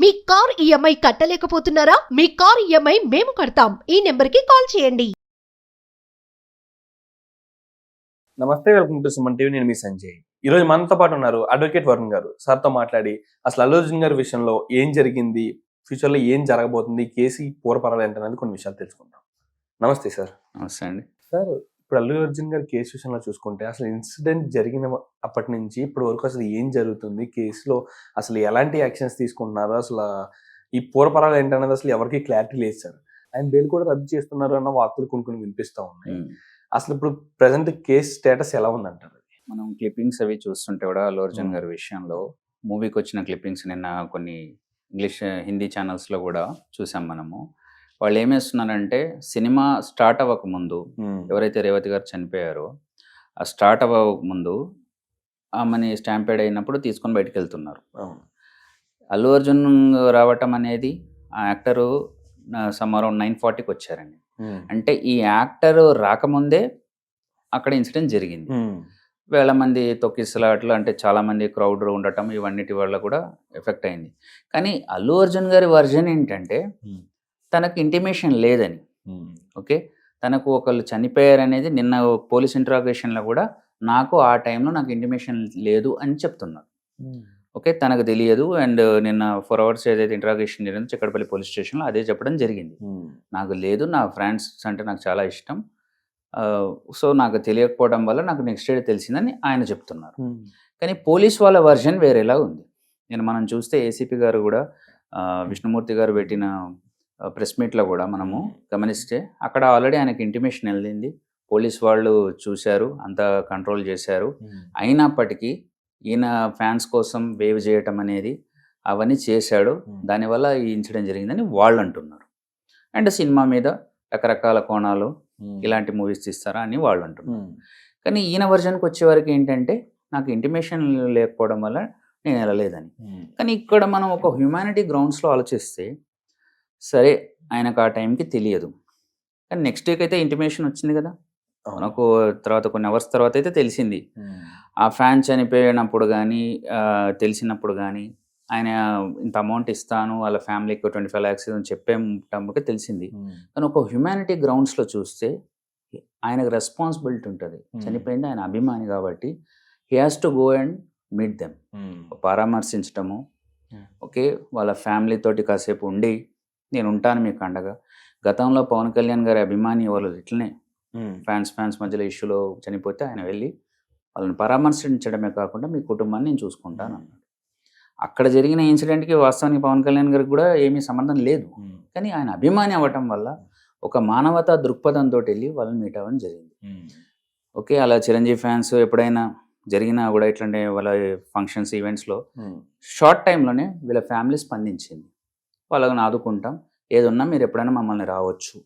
మీ car EMI కట్టలేకపోతున్నారా? మీ car EMI మేము కడతాం. ఈ నెంబర్కి కాల్ చేయండి. నమస్తే వెల్కమ్ టు సుమన్ టీవీ. నేను మీ సంజయ్. ఈ రోజు మనతో పాటు ఉన్నారు అడ్వకేట్ వరుణ్ గారు. సార్తో మాట్లాడి అసలు అల్లు అర్జున్ గారి విషయంలో ఏం జరిగింది? ఫ్యూచర్లో ఏం జరగబోతుంది? కేసు పూర్వపరాలు ఏంటనేది కొన్ని విషయాలు తెలుసుకుందాం. నమస్తే సార్. నమస్తే అండి. సార్ ఇప్పుడు అల్లు అర్జున్ గారి కేసు విషయంలో చూసుకుంటే అసలు ఇన్సిడెంట్ జరిగిన అప్పటి నుంచి ఇప్పటి వరకు అసలు ఏం జరుగుతుంది? కేసులో అసలు ఎలాంటి యాక్షన్స్ తీసుకుంటున్నారు? అసలు ఈ పూర్వపరాలు ఏంటనేది అసలు ఎవరికి క్లారిటీ లేదు సార్. ఆయన బెయిల్ కూడా రద్దు చేస్తున్నారు అన్న వార్తలు కొన్ని కొన్ని వినిపిస్తూ ఉన్నాయి. అసలు ఇప్పుడు ప్రజెంట్ కేసు స్టేటస్ ఎలా ఉందంటారు? మనం క్లిప్పింగ్స్ అవి చూస్తుంటే కూడా అల్లు అర్జున్. గారి విషయంలో మూవీకి వచ్చిన క్లిప్పింగ్స్ నిన్న కొన్ని ఇంగ్లీష్ హిందీ ఛానల్స్లో కూడా చూసాం మనము. వాళ్ళు ఏమేస్తున్నారంటే సినిమా స్టార్ట్ అవ్వక ముందు ఎవరైతే రేవతి గారు చనిపోయారో ఆ స్టార్ట్ అవ్వక ముందు ఆమెని స్టాంపేడ్ అయినప్పుడు తీసుకొని బయటకు వెళ్తున్నారు అల్లు అర్జున్ రావటం అనేది ఆ యాక్టరు సమ్ అరౌండ్ నైన్ ఫార్టీకి వచ్చారండి. అంటే ఈ యాక్టర్ రాకముందే అక్కడ ఇన్సిడెంట్ జరిగింది. వేల మంది తొక్కిసలాట్లు అంటే చాలా మంది క్రౌడ్ ఉండటం ఇవన్నిటి వల్ల కూడా ఎఫెక్ట్ అయింది. కానీ అల్లు అర్జున్ గారి వర్జన్ ఏంటంటే. తనకు ఇంటిమేషన్ లేదని. ఓకే? తనకు ఒకళ్ళు చనిపోయారనేది నిన్న పోలీస్ ఇంట్రాగేషన్లో కూడా నాకు ఆ టైంలో నాకు ఇంటిమేషన్ లేదు అని చెప్తున్నారు. ఓకే? తనకు తెలియదు అండ్ నిన్న ఫోర్ అవర్స్ ఏదైతే ఇంట్రాగేషన్ జరిగిందో చిక్కడపల్లి పోలీస్ స్టేషన్లో అదే చెప్పడం జరిగింది. నాకు లేదు నా ఫ్రెండ్స్ అంటే నాకు చాలా ఇష్టం. సో నాకు తెలియకపోవడం వల్ల నాకు నెక్స్ట్ డే తెలిసిందని ఆయన చెప్తున్నారు. కానీ పోలీస్ వాళ్ళ వర్జన్ వేరేలా ఉంది. నేను మనం చూస్తే ఏసీపీ గారు కూడా విష్ణుమూర్తి గారు పెట్టిన ప్రెస్ మీట్లో కూడా మనము గమనిస్తే అక్కడ ఆల్రెడీ ఆయనకి ఇంటిమేషన్ వెళ్ళింది. పోలీస్ వాళ్ళు చూశారు అంతా కంట్రోల్ చేశారు. అయినప్పటికీ ఈయన ఫ్యాన్స్ కోసం వేవ్ చేయటం అనేది అవన్నీ చేశాడు. దానివల్ల ఈ ఇన్సిడెంట్ జరిగిందని వాళ్ళు అంటున్నారు. అండ్ సినిమా మీద రకరకాల కోణాలు ఇలాంటి మూవీస్ తీస్తారా అని వాళ్ళు అంటున్నారు. కానీ ఈయన వర్జన్కి వచ్చేవరకు ఏంటంటే నాకు ఇంటిమేషన్ లేకపోవడం వల్ల నేను వెళ్ళలేదని. కానీ ఇక్కడ మనం ఒక హ్యుమానిటీ గ్రౌండ్స్లో ఆలోచిస్తే సరే ఆయనకు ఆ టైంకి తెలియదు. కానీ నెక్స్ట్ వీక్ అయితే ఇంటిమేషన్ వచ్చింది కదా. మనకు తర్వాత కొన్ని అవర్స్ తర్వాత అయితే తెలిసింది. ఆ ఫ్యాన్ చనిపోయినప్పుడు కానీ తెలిసినప్పుడు కానీ ఆయన ఇంత అమౌంట్ ఇస్తాను వాళ్ళ ఫ్యామిలీకి ట్వంటీ ఫైవ్ ల్యాక్స్ అని చెప్పేటప్పుడు తెలిసింది. కానీ ఒక హ్యుమానిటీ గ్రౌండ్స్లో చూస్తే ఆయనకు రెస్పాన్సిబిలిటీ ఉంటుంది. చనిపోయింది ఆయన అభిమాని కాబట్టి he has to go and meet them. పరామర్శించటము. Okay వాళ్ళ ఫ్యామిలీ తోటి కాసేపు ఉండి నేను ఉంటాను మీకు అండగా గతంలో పవన్ కళ్యాణ్ గారి అభిమాని వాళ్ళు ఇట్లనే ఫ్యాన్స్ ఫ్యాన్స్ మధ్యలో ఇష్యూలో చనిపోతే ఆయన వెళ్ళి వాళ్ళని పరామర్శించడమే కాకుండా మీ కుటుంబాన్ని నేను చూసుకుంటాను అన్నాడు. అక్కడ జరిగిన ఇన్సిడెంట్కి వాస్తవానికి పవన్ కళ్యాణ్ గారికి కూడా ఏమీ సంబంధం లేదు. కానీ ఆయన అభిమాని అవ్వటం వల్ల ఒక మానవతా దృక్పథంతో వెళ్ళి వాళ్ళని మీట్ అవ్వడం జరిగింది. ఓకే అలా చిరంజీవి ఫ్యాన్స్ ఎప్పుడైనా జరిగినా కూడా ఇట్లాంటి వాళ్ళ ఫంక్షన్స్ ఈవెంట్స్లో షార్ట్ టైంలోనే వీళ్ళ ఫ్యామిలీ స్పందించింది. వాళ్ళని ఆదుకుంటాం. ఏదున్నా మీరు ఎప్పుడైనా మమ్మల్ని రావచ్చు.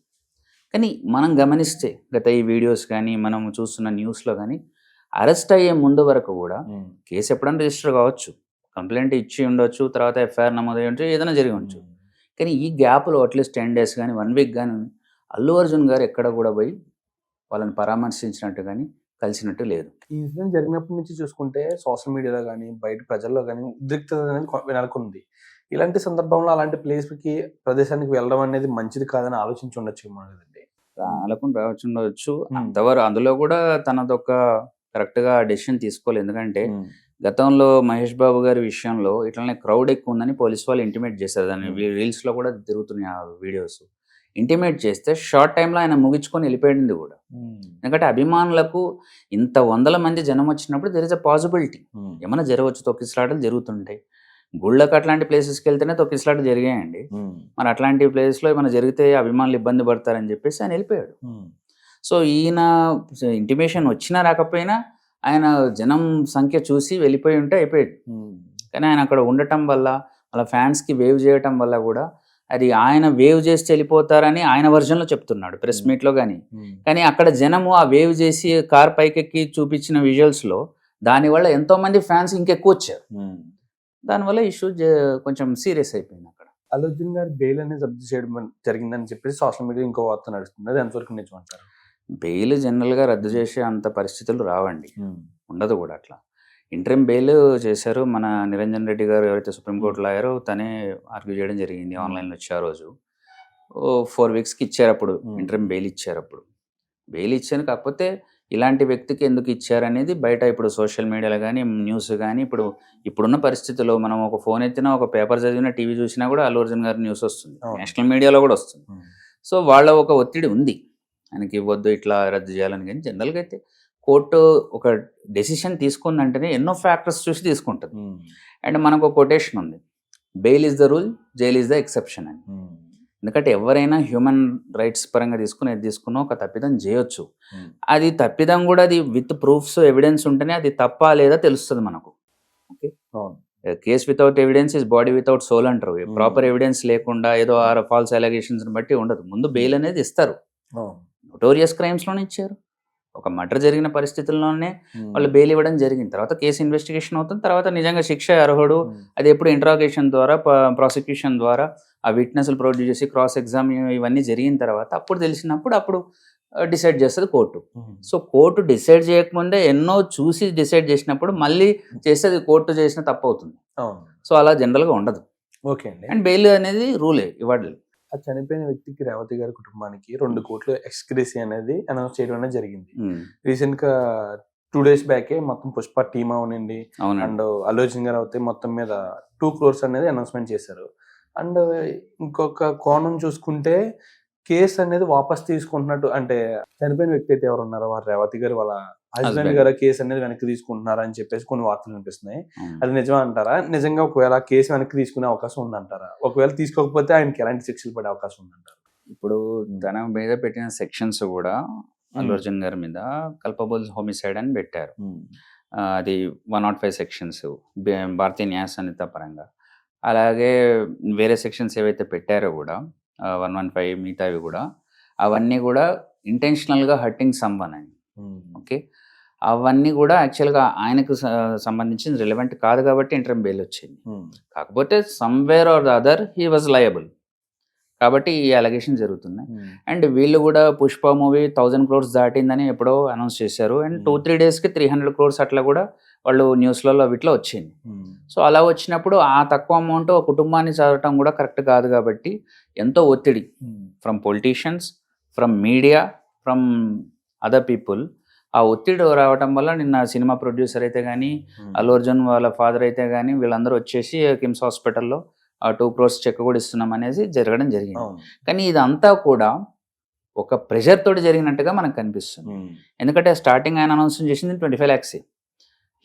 కానీ మనం గమనిస్తే గత ఈ వీడియోస్ కానీ మనం చూస్తున్న న్యూస్లో కానీ అరెస్ట్ అయ్యే ముందు వరకు కూడా కేసు ఎప్పుడైనా రిజిస్టర్ కావచ్చు. కంప్లైంట్ ఇచ్చి ఉండొచ్చు తర్వాత ఎఫ్ఐఆర్ నమోదు అయ్యి ఉండొచ్చు ఏదైనా జరిగి ఉండొచ్చు. కానీ ఈ గ్యాప్లో అట్లీస్ట్ టెన్ డేస్ కానీ వన్ వీక్ కానీ అల్లు అర్జున్ గారు ఎక్కడ కూడా పోయి వాళ్ళని పరామర్శించినట్టు కానీ కలిసినట్టు లేదు. ఈ ఇన్సిడెంట్ జరిగినప్పటి నుంచి చూసుకుంటే సోషల్ మీడియాలో కానీ బయట ప్రజల్లో కానీ ఉద్రిక్తత అనేది నెలకొంది ఇలాంటి సందర్భంలో అలాంటి ప్లేస్కి ప్రదేశానికి వెళ్ళడం అనేది మంచిది కాదని ఆలోచించి ఉండొచ్చు ఏమో కదండి రావచ్చు ఉండవచ్చు. అంతవరకు అందులో కూడా తనదొక కరెక్ట్గా డెసిషన్ తీసుకోలేదు ఎందుకంటే గతంలో మహేష్ బాబు గారి విషయంలో ఇట్లనే క్రౌడ్ ఎక్కువ ఉందని పోలీస్ వాళ్ళు ఇంటిమేట్ చేశారు. దాన్ని. రీల్స్లో కూడా తిరుగుతున్నాయి ఆ వీడియోస్ ఇంటిమేట్ చేస్తే షార్ట్ టైంలో ఆయన ముగించుకొని వెళ్ళిపోయింది కూడా. ఎందుకంటే అభిమానులకు ఇంత వందల మంది జనం వచ్చినప్పుడు దెర్ ఇస్ అ పాసిబిలిటీ ఏమైనా జరగవచ్చు తొక్కిసలాటలు జరుగుతుంటాయి. గుళ్ళకి అట్లాంటి ప్లేసెస్కి వెళ్తేనే తొక్కిసలాటలు జరిగాయండి. మరి అట్లాంటి ప్లేస్లో ఏమైనా జరిగితే అభిమానులు ఇబ్బంది పడతారని చెప్పేసి ఆయన వెళ్ళిపోయాడు. సో ఈయన ఇంటిమేషన్ వచ్చినా రాకపోయినా ఆయన జనం సంఖ్య చూసి వెళ్ళిపోయి ఉంటే అయిపోయాడు కానీ ఆయన అక్కడ ఉండటం వల్ల వాళ్ళ ఫ్యాన్స్కి వేవ్ చేయటం వల్ల కూడా అది ఆయన వేవ్ చేసి వెళ్ళిపోతారని ఆయన వర్జన్లో చెప్తున్నాడు ప్రెస్. మీట్లో కానీ కానీ అక్కడ జనము ఆ వేవ్ చేసి కార్ పైకెక్కి చూపించిన విజువల్స్లో దానివల్ల ఎంతో మంది ఫ్యాన్స్ ఇంకెక్కువ వచ్చారు. దానివల్ల ఇష్యూ కొంచెం సీరియస్ అయిపోయింది అక్కడ. అర్జున్ గారి బెయిల్ అనేది రద్దు చేయడం జరిగిందని చెప్పేసి సోషల్ మీడియా ఇంకో వార్త నడుస్తుంది. అది ఎంతవరకు నిజం అంటారు బెయిల్ జనరల్గా రద్దు చేసే అంత పరిస్థితులు రావండి. ఉండదు కూడా అట్లా. ఇంటర్మ్ బెయిల్ చేశారు మన నిరంజన్ రెడ్డి గారు ఎవరైతే సుప్రీంకోర్టు లాయరో తనే ఆర్గ్యూ చేయడం జరిగింది ఆన్లైన్లో వచ్చి ఆ రోజు. ఓ ఫోర్ వీక్స్కి ఇచ్చారు అప్పుడు. ఇంటర్మ్ బెయిల్ ఇచ్చారు అప్పుడు. బెయిల్ ఇచ్చాను కాకపోతే ఇలాంటి వ్యక్తికి ఎందుకు ఇచ్చారనేది బయట ఇప్పుడు సోషల్ మీడియాలో కానీ న్యూస్ కానీ ఇప్పుడు ఇప్పుడున్న పరిస్థితుల్లో మనం ఒక ఫోన్ ఎత్తినా ఒక పేపర్ చదివినా టీవీ చూసినా కూడా అల్లు అర్జున్ గారి న్యూస్ వస్తుంది. నేషనల్ మీడియాలో కూడా వస్తుంది. సో వాళ్ళ ఒక ఒత్తిడి ఉంది ఆయనకి ఇవ్వద్దు ఇట్లా రద్దు చేయాలని కానీ జనరల్గా అయితే కోర్టు ఒక డెసిషన్ తీసుకుందంటేనే ఎన్నో ఫ్యాక్టర్స్ చూసి తీసుకుంటుంది. అండ్ మనకు ఒక కొటేషన్ ఉంది bail is the rule jail is the exception అని. ఎందుకంటే ఎవరైనా హ్యూమన్ రైట్స్ పరంగా తీసుకుని ఏది తీసుకున్నా ఒక తప్పిదం చేయొచ్చు. అది తప్పిదం కూడా అది విత్ ప్రూఫ్స్ ఎవిడెన్స్ ఉంటేనే అది తప్ప లేదా తెలుస్తుంది మనకు okay. Case without evidence is body without soul అంటారు. ప్రాపర్ ఎవిడెన్స్ లేకుండా ఏదో ఆర్ ఫాల్స్ అలిగేషన్స్ బట్టి ఉండదు ముందు బెయిల్ అనేది ఇస్తారు. నోటోరియస్ క్రైమ్స్లోనే ఇచ్చారు ఒక మర్డర్ జరిగిన పరిస్థితుల్లోనే ఉమ్. వాళ్ళు బెయిల్ ఇవ్వడం జరిగింది. తర్వాత కేసు ఇన్వెస్టిగేషన్ అవుతుంది. తర్వాత నిజంగా శిక్ష అర్హుడు. ఉమ్. అది ఎప్పుడు ఇంట్రాగేషన్ ద్వారా ప్రాసిక్యూషన్ ద్వారా ఆ విట్నెస్లు ప్రొడ్యూస్ చేసి క్రాస్ ఎగ్జామ్ ఇవన్నీ జరిగిన తర్వాత అప్పుడు తెలిసినప్పుడు అప్పుడు డిసైడ్ చేస్తుంది court. Um. So court decide చేయకముందే ఎన్నో చూసి డిసైడ్ చేసినప్పుడు మళ్ళీ చేస్తే అది కోర్టు చేసిన తప్పు అవుతుంది సో అలా జనరల్గా ఉండదు. ఓకే అండి. అండ్ బెయిల్ అనేది రూలే ఇవ్వాలి ఆ చనిపోయిన వ్యక్తికి రేవతి గారి కుటుంబానికి రెండు కోట్లు ఎక్స్గ్రేసీ అనేది అనౌన్స్ చేయడం అనేది జరిగింది. రీసెంట్గా టూ డేస్ బ్యాకే మొత్తం పుష్ప టీమ్ అవనండి. అండ్ అర్జున్ గారు అయితే మొత్తం మీద టూ క్రోర్స్ అనేది అనౌన్స్మెంట్ చేశారు. అండ్ ఇంకొక కోణం చూసుకుంటే కేసు అనేది వాపస్ తీసుకుంటున్నట్టు అంటే చనిపోయిన వ్యక్తి అయితే ఎవరు ఉన్నారో వారు రేవతి గారు వాళ్ళ హస్బెండ్. గారు కేసు అనేది వెనక్కి తీసుకుంటున్నారా అని చెప్పేసి కొన్ని వార్తలు వినిపిస్తున్నాయి. అవును. అది నిజమా అంటారా? నిజంగా ఒకవేళ కేసు వెనక్కి తీసుకునే అవకాశం ఉందంటారా? ఒకవేళ తీసుకోకపోతే ఆయనకి ఎలాంటి శిక్షలు పడే అవకాశం ఉందంటారు? ఇప్పుడు తన మీద పెట్టిన సెక్షన్స్ కూడా అల్లు Hmm. అర్జున్ గారి మీద కల్పబుల్ హోమిసైడ్ అని పెట్టారు. ఆ, అది one not five sections Bharatiya Nyaya Sanhita పరంగా. అలాగే వేరే సెక్షన్స్ ఏవైతే పెట్టారో కూడా వన్ వన్ ఫైవ్ మిగతావి కూడా అవన్నీ కూడా ఇంటెన్షనల్గా హర్టింగ్ సమ్వన్ అని. ఓకే అవన్నీ కూడా యాక్చువల్గా ఆయనకు సంబంధించిన రిలవెంట్ కాదు కాబట్టి ఇంటర్మ్ బెయిల్ వచ్చింది. కాకపోతే somewhere or the other he was liable కాబట్టి ఈ అలగేషన్ జరుగుతున్నాయి అండ్ వీళ్ళు కూడా పుష్ప మూవీ థౌజండ్ క్రోర్స్ దాటిందని ఎప్పుడో అనౌన్స్ చేశారు. And two Hmm. త్రీ డేస్కి త్రీ హండ్రెడ్ క్రోర్స్ అట్లా కూడా వాళ్ళు న్యూస్లలో వీటిలో వచ్చింది. సో అలా వచ్చినప్పుడు ఆ తక్కువ అమౌంట్ ఒక కుటుంబాన్ని చదవటం కూడా కరెక్ట్ కాదు కాబట్టి ఎంతో ఒత్తిడి from politicians from media from other people ఆ ఒత్తిడి రావటం వల్ల నిన్న సినిమా ప్రొడ్యూసర్ అయితే కానీ అల్లు అర్జున్ వాళ్ళ ఫాదర్ అయితే కానీ వీళ్ళందరూ వచ్చేసి కిమ్స్ హాస్పిటల్లో ఆ టూ క్రోర్స్ చెక్ కూడా ఇస్తున్నాం అనేది జరగడం జరిగింది. కానీ ఇదంతా కూడా ఒక ప్రెషర్ తోటి జరిగినట్టుగా మనకు కనిపిస్తుంది. ఎందుకంటే స్టార్టింగ్ ఆయన అనౌన్స్ చేసింది twenty five lakhs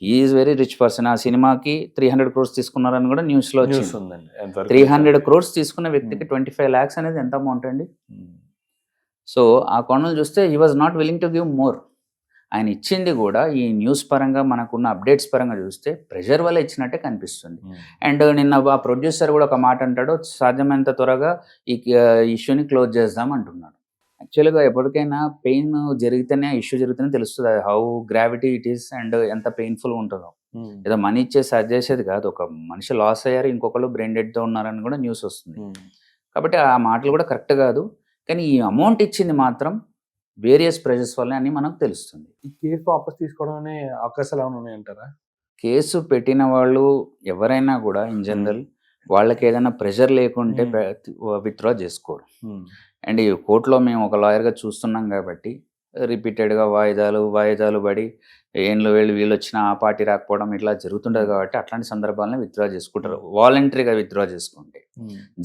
is very rich person ఆ సినిమాకి త్రీ హండ్రెడ్ క్రోర్స్ తీసుకున్నారని కూడా న్యూస్లో న్యూస్ వచ్చింది ఎంతవరకు త్రీ హండ్రెడ్ క్రోర్స్ తీసుకున్న వ్యక్తికి ట్వంటీ ఫైవ్ ల్యాక్స్ అనేది ఎంత అమౌంట్ అండి. సో ఆ కోణం చూస్తే he was not willing to give more ఆయన ఇచ్చింది కూడా ఈ న్యూస్ పరంగా మనకున్న అప్డేట్స్ పరంగా చూస్తే ప్రెషర్ వల్ల ఇచ్చినట్టే కనిపిస్తుంది. అండ్ నిన్న ఆ ప్రొడ్యూసర్ కూడా ఒక మాట అంటాడు సాధ్యమైనంత త్వరగా ఈ ఇష్యూని క్లోజ్ చేద్దాం అంటున్నాడు యాక్చువల్గా ఎప్పటికైనా పెయిన్ జరిగితేనే ఇష్యూ జరిగితేనే తెలుస్తుంది అది how gravity it is and ఎంత పెయిన్ఫుల్ ఉంటుందో ఉమ్. ఏదో మనీ ఇచ్చేసి అది చేసేది కాదు ఒక మనిషి లాస్ అయ్యారు ఇంకొకరు బ్రెయిన్ డెడ్తో ఉన్నారని కూడా న్యూస్ వస్తుంది ఉమ్. కాబట్టి ఆ మాటలు కూడా కరెక్ట్ కాదు కానీ ఈ అమౌంట్ ఇచ్చింది మాత్రం వేరియస్ ప్రెజెస్ వల్ల అని మనకు తెలుస్తుంది. ఈ కేసు వాపస్ తీసుకోవడం అనే అవకాశాలు ఏమైనా ఉన్నాయంటారా? కేసు పెట్టిన వాళ్ళు ఎవరైనా కూడా ఇన్ జనరల్ వాళ్ళకి ఏదైనా ప్రెషర్ లేకుంటే. విత్డ్రా చేసుకోరు. అండ్ ఈ కోర్టులో మేము ఒక లాయర్గా చూస్తున్నాం కాబట్టి రిపీటెడ్గా వాయిదాలు వాయిదాలు పడి ఏండ్లు వీళ్ళు వీళ్ళు వచ్చిన ఆ పార్టీ రాకపోవడం ఇట్లా జరుగుతుంటుంది కాబట్టి అట్లాంటి సందర్భాలను విత్డ్రా చేసుకుంటారు. వాలంటరీగా విత్డ్రా చేసుకుంటే.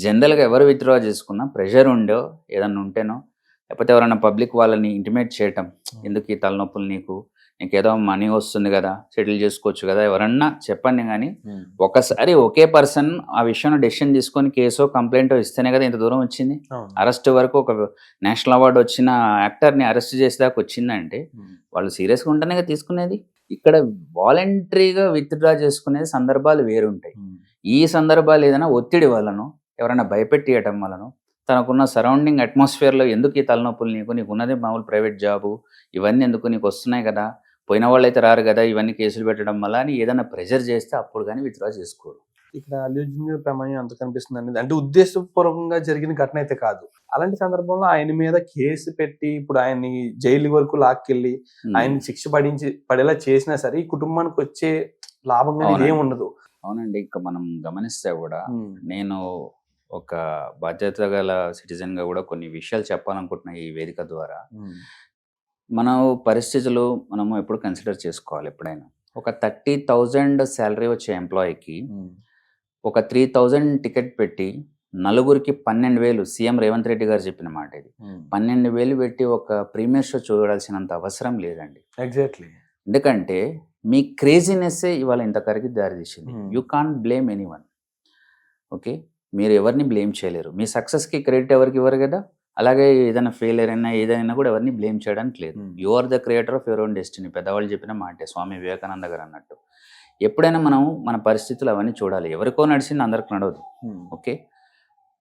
జనరల్గా ఎవరు విత్డ్రా చేసుకున్నా ప్రెషర్ ఉండో ఏదన్నా ఉంటేనో లేకపోతే ఎవరైనా పబ్లిక్ వాళ్ళని ఇంటిమేట్ చేయటం ఎందుకు ఈ తలనొప్పులు నీకు నీకు ఏదో మనీ వస్తుంది కదా సెటిల్ చేసుకోవచ్చు కదా ఎవరన్నా చెప్పండి కానీ. ఒకసారి ఒకే పర్సన్ ఆ విషయంలో డెసిషన్ తీసుకొని కేసో కంప్లైంట్ ఇస్తేనే కదా ఇంత దూరం వచ్చింది. అరెస్ట్ వరకు ఒక నేషనల్ అవార్డు వచ్చిన యాక్టర్ని అరెస్ట్ చేసేదాకా వచ్చిందంటే. వాళ్ళు సీరియస్గా ఉంటేనే కదా తీసుకునేది ఇక్కడ వాలంటరీగా విత్డ్రా చేసుకునేది సందర్భాలు వేరుంటాయి. ఈ సందర్భాలు ఏదైనా ఒత్తిడి వలన ఎవరైనా భయపెట్టియటం వలన తనకున్న సరౌండింగ్ అట్మాస్ఫియర్లో ఎందుకు ఈ తలనొప్పులు నీకు? నీకు ఉన్నది మామూలు ప్రైవేట్ జాబు ఇవన్నీ ఎందుకు నీకు వస్తున్నాయి కదా? పోయిన వాళ్ళు అయితే రారు కదా ఇవన్నీ కేసులు పెట్టడం వల్ల అని ఏదైనా ప్రెషర్ చేస్తే అప్పుడు కానీ విత్డ్రా చేసుకోరు. ఇక్కడ అల్లు గారి ప్రమాణం ఎంత కనిపిస్తుంది అనేది అంటే ఉద్దేశపూర్వకంగా జరిగిన ఘటన అయితే కాదు. అలాంటి సందర్భంలో ఆయన మీద కేసు పెట్టి ఇప్పుడు ఆయన్ని జైలు వరకు లాక్కెళ్ళి ఆయన శిక్ష పడించి పడేలా చేసినా సరే ఈ కుటుంబానికి వచ్చే లాభంగా అవునండి. ఏమి ఉండదు అవునండి. ఇంకా మనం గమనిస్తే కూడా నేను ఒక బాధ్యత గల citizen గా కూడా కొన్ని విషయాలు చెప్పాలనుకుంటున్నా ఈ వేదిక ద్వారా మన పరిస్థితులు మనము ఎప్పుడు కన్సిడర్ చేసుకోవాలి ఎప్పుడైనా. ఒక థర్టీ థౌజండ్ శాలరీ వచ్చే ఎంప్లాయీకి ఒక త్రీ థౌజండ్ టికెట్ పెట్టి నలుగురికి పన్నెండు వేలు సీఎం రేవంత్ రెడ్డి గారు చెప్పిన మాట ఇది. పన్నెండు వేలు పెట్టి ఒక ప్రీమియర్ షో చూడాల్సినంత అవసరం లేదండి. ఎగ్జాక్ట్లీ. ఎందుకంటే మీ క్రేజీనెస్సే ఇవాళ ఇంతకరికి దారితీసింది. You can blame any one okay? మీరు ఎవరిని బ్లేమ్ చేయలేరు. మీ సక్సెస్కి క్రెడిట్ ఎవరికి ఇవ్వరు కదా? అలాగే ఏదైనా ఫెయిలియర్ అయినా ఏదైనా కూడా ఎవరిని బ్లేమ్ చేయడానికి లేదు. Hmm. You are the creator of your own destiny పెద్దవాళ్ళు చెప్పిన మాటే స్వామి వివేకానంద గారు అన్నట్టు. ఎప్పుడైనా మనం మన పరిస్థితులు అవన్నీ చూడాలి. ఎవరికో నడిచింది అందరికి నడవదు. ఓకే?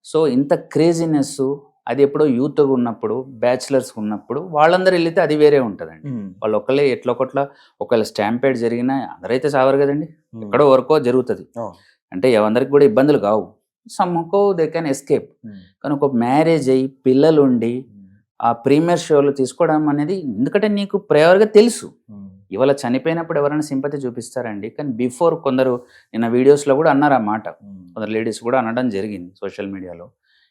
సో ఇంత క్రేజీనెస్ అది ఎప్పుడో యూత్గా ఉన్నప్పుడు బ్యాచిలర్స్ ఉన్నప్పుడు వాళ్ళందరూ వెళితే అది వేరే ఉంటుందండి. వాళ్ళు ఒకళ్ళే ఎట్లా ఒకట్ల ఒకవేళ స్టాంపేడ్ జరిగినా అందరైతే సావరు కదండి. ఎక్కడో వరకో జరుగుతుంది. అంటే ఎవరికి కూడా ఇబ్బందులు కావు. సమ్మకో దే కెన్ ఎస్కేప్ కానీ ఒక మ్యారేజ్ అయ్యి పిల్లలు ఉండి ఆ ప్రీమియర్ షోలు తీసుకోవడం అనేది ఎందుకంటే నీకు ప్రయోగంగా తెలుసు. ఇవాళ చనిపోయినప్పుడు ఎవరైనా సింపతి చూపిస్తారండి. కానీ బిఫోర్ కొందరు నిన్న వీడియోస్లో కూడా అన్నారు ఆ మాట. కొందరు లేడీస్ కూడా అనడం జరిగింది సోషల్ మీడియాలో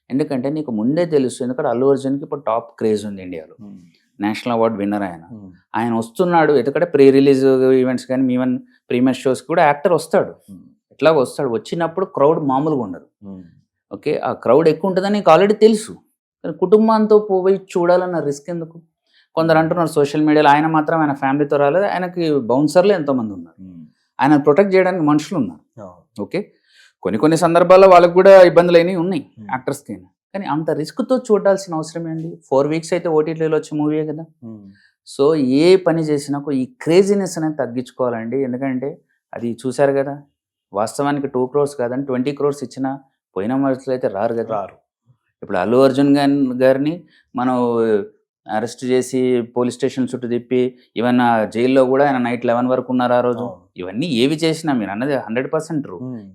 ఎందుకంటే నీకు ముందే తెలుసు. ఎందుకంటే అల్లు అర్జున్కి ఇప్పుడు టాప్ క్రేజ్ ఉంది ఇండియాలో. నేషనల్ అవార్డ్ విన్నర్ ఆయన. ఆయన వస్తున్నాడు. ఎందుకంటే ప్రీ రిలీజ్ ఈవెంట్స్ కానీ ఈవెన్ ప్రీమియర్ షోస్ కూడా యాక్టర్ వస్తాడు. ఎట్లా వస్తాడు? వచ్చినప్పుడు క్రౌడ్ మామూలుగా ఉండదు. ఓకే? ఆ క్రౌడ్ ఎక్కువ ఉంటుందని నీకు ఆల్రెడీ తెలుసు. కానీ కుటుంబంతో పోయి చూడాలన్న రిస్క్ ఎందుకు? కొందరు అంటున్నారు సోషల్ మీడియాలో ఆయన మాత్రం ఆయన ఫ్యామిలీతో రాలేదు. ఆయనకి బౌన్సర్లు ఎంతోమంది ఉన్నారు. ఆయన ప్రొటెక్ట్ చేయడానికి మనుషులు ఉన్నారు. ఓకే? కొన్ని కొన్ని సందర్భాల్లో వాళ్ళకి కూడా ఇబ్బందులు అయినవి ఉన్నాయి యాక్టర్స్కి కానీ అంత రిస్క్తో చూడాల్సిన అవసరం ఏంటి? ఫోర్ వీక్స్ అయితే ఓటీటీలో వచ్చే మూవీయే కదా? సో ఏ పని చేసినా ఈ క్రేజీనెస్ అనేది తగ్గించుకోవాలండి. ఎందుకంటే అది చూశారు కదా? వాస్తవానికి టూ క్రోర్స్ కాదని ట్వంటీ క్రోర్స్ ఇచ్చిన పోయిన మనుషులు అయితే రారు కదా. రారు. ఇప్పుడు అల్లు అర్జున్ గారి- గారిని మనం అరెస్ట్ చేసి పోలీస్ స్టేషన్ చుట్టూ తిప్పి ఈవెన్ జైల్లో కూడా ఆయన నైట్ లెవెన్ వరకు ఉన్నారు ఆ రోజు. ఇవన్నీ ఏవి చేసినా మీరు అన్నది హండ్రెడ్ పర్సెంట్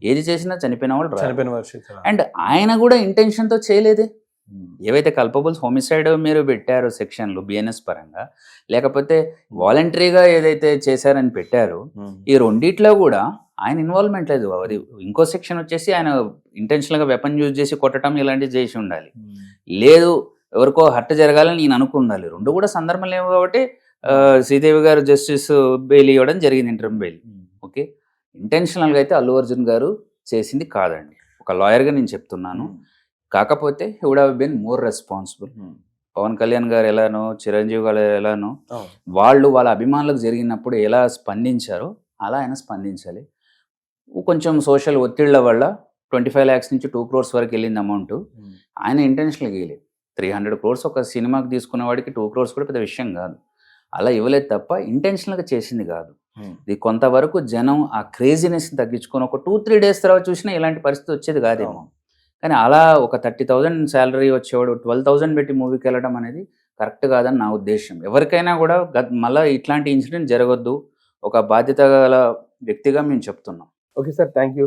ఏది చేసినా చనిపోయిన వాళ్ళు. చనిపోయిన అండ్ ఆయన కూడా ఇంటెన్షన్తో చేయలేదే. ఏవైతే కల్పబుల్స్ హోమిసైడ్ మీరు పెట్టారో సెక్షన్లు బిఎన్ఎస్ పరంగా లేకపోతే వాలంటరీగా ఏదైతే చేశారని పెట్టారో ఈ రెండిట్లో కూడా ఆయన ఇన్వాల్వ్మెంట్ లేదు. అది ఇంకో సెక్షన్ వచ్చేసి ఆయన ఇంటెన్షనల్గా వెపన్ యూజ్ చేసి కొట్టడం ఇలాంటివి చేసి ఉండాలి. లేదు ఎవరికో హర్ట్ జరగాలని నేను అనుకుండాలి. రెండు కూడా సందర్భం లేవు కాబట్టి శ్రీదేవి గారు జస్టిస్ బెయిల్ ఇవ్వడం జరిగింది ఇంటర్మ్ బెయిల్ ఓకే? ఇంటెన్షనల్గా అయితే అల్లు అర్జున్ గారు చేసింది కాదండి. ఒక లాయర్గా నేను చెప్తున్నాను. కాకపోతే would have been more responsible Pawan Kalyan గారు ఎలానో చిరంజీవి గారు ఎలానో వాళ్ళు వాళ్ళ అభిమానులకు జరిగినప్పుడు ఎలా స్పందించారో అలా ఆయన స్పందించాలి. కొంచెం సోషల్ ఒత్తిళ్ళ వల్ల ట్వంటీ ఫైవ్ ల్యాక్స్ నుంచి టూ క్రోర్స్ వరకు వెళ్ళింది అమౌంట్. ఆయన ఇంటెన్షనల్గా ఇవ్వలేదు త్రీ హండ్రెడ్ క్రోర్స్ ఒక సినిమాకి తీసుకున్న వాడికి టూ క్రోర్స్ కూడా పెద్ద విషయం కాదు. అలా ఇవ్వలేదు తప్ప ఇంటెన్షనల్గా చేసింది కాదు. ఇది కొంతవరకు జనం ఆ క్రేజీనెస్ని తగ్గించుకొని ఒక టూ త్రీ డేస్ తర్వాత చూసినా ఇలాంటి పరిస్థితి వచ్చేది కాదేమో. కానీ అలా ఒక థర్టీ థౌజండ్ శాలరీ వచ్చేవాడు ట్వెల్వ్ థౌజండ్ పెట్టి మూవీకి వెళ్ళడం అనేది కరెక్ట్ కాదని నా ఉద్దేశం. ఎవరికైనా కూడా మళ్ళా ఇట్లాంటి ఇన్సిడెంట్ జరగొద్దు. ఒక బాధ్యత గల వ్యక్తిగా మేము చెప్తున్నాం. Okay sir thank you